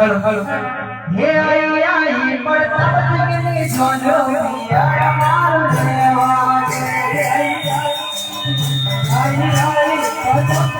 Hello hello હે આયો આઈ પર તપની જોનો પિયાર માર દેવા આઈ આઈ પર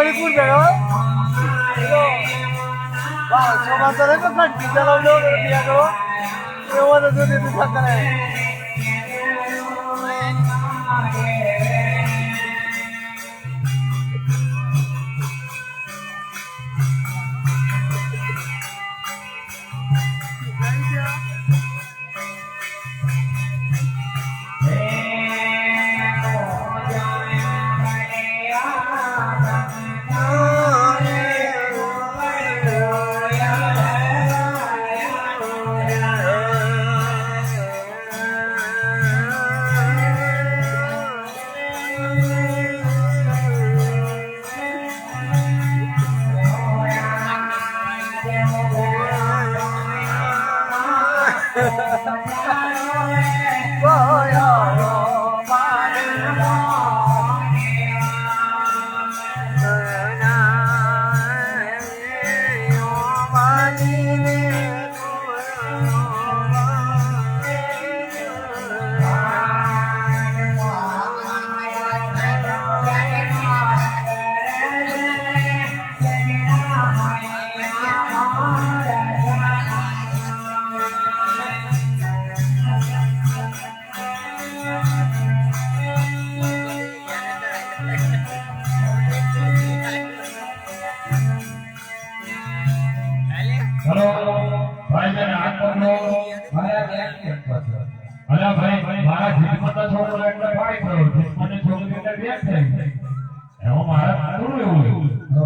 করে পূর্বে সমাজ বিদ্যালয় বিয়ে করো কেউ যদি থাকতে Oh yeah. ભાઈ મને હાથ પકડો. મારા ભાઈ, મારા જીવનમાં છોકરો એટલે પાડી જીવમને છોકરી એટલે બેન એમાં મારે થોડું એવું જો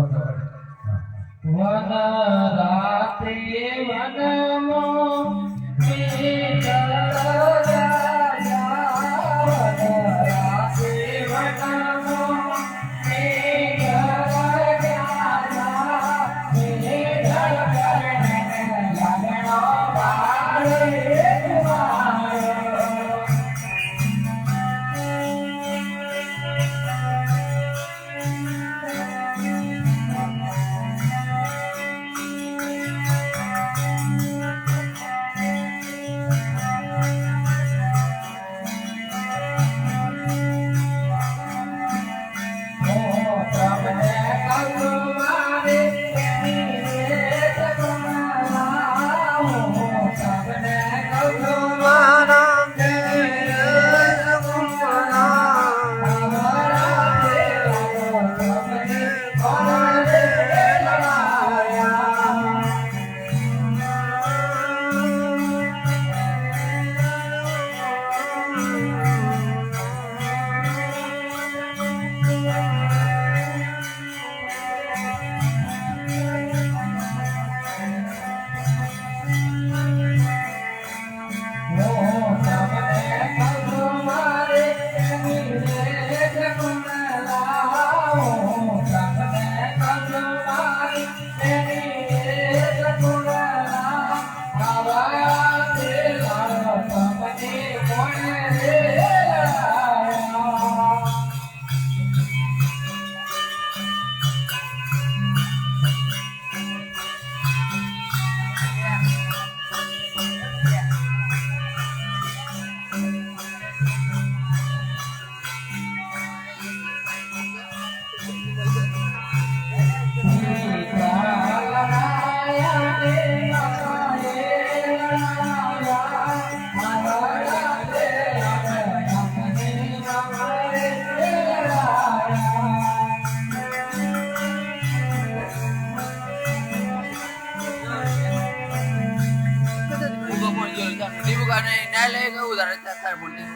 अपने को Fire Bunny.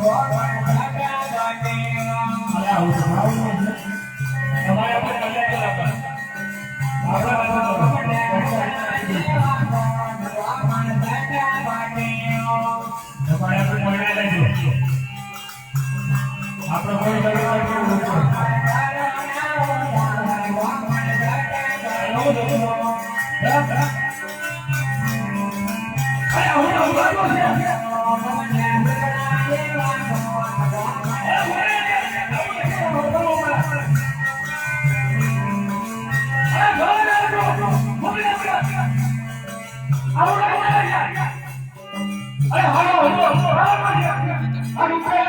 Lord, my આવું. તમારે કલ્યાણ કરવા. આપણા કોઈ કલ્યાણ કરવું નથી. અરે આવું તો મારું છે. આવડો ભાઈ